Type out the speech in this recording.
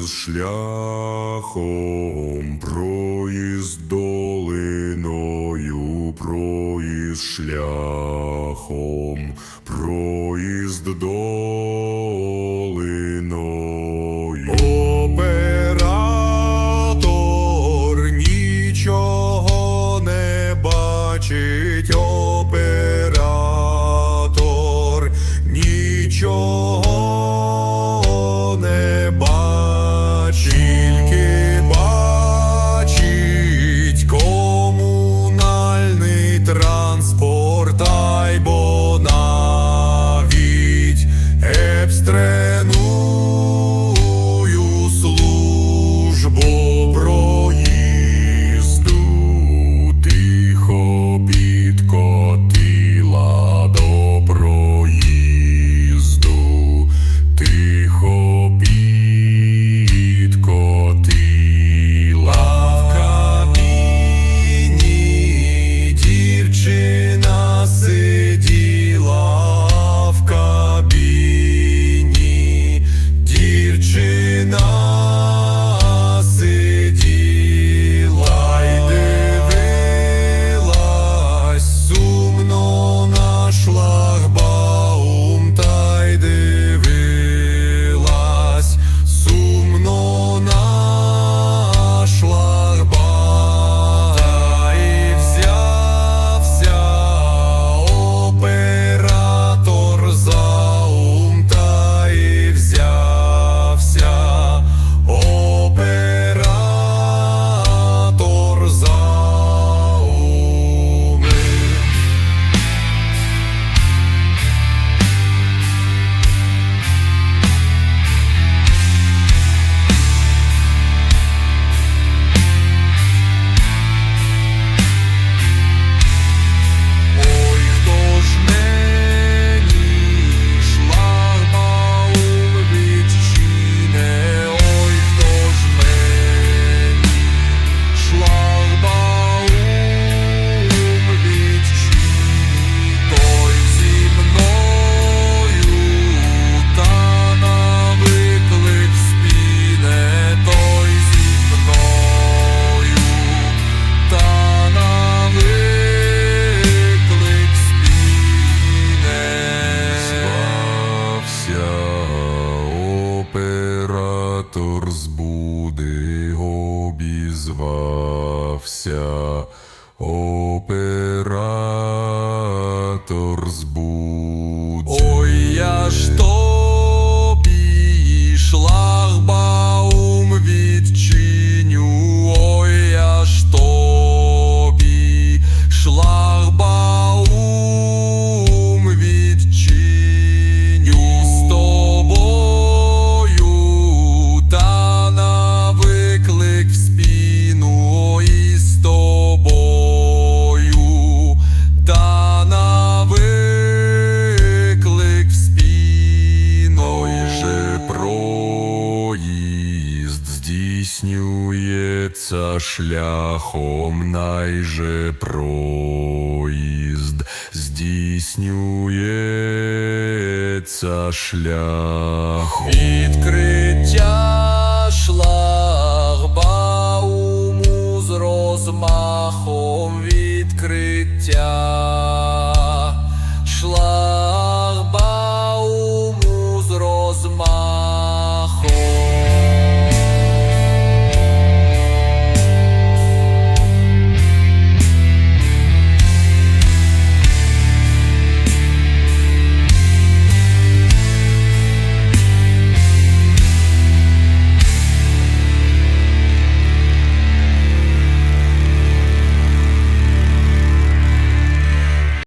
із шляхом, проїзд долиною, проїзд шляхом, проїзд долиною. Імператор збуди обізвався. Опер шляхом найже проїзд здійснюється шлях відкриття шлагбауму з розмахом відкриття.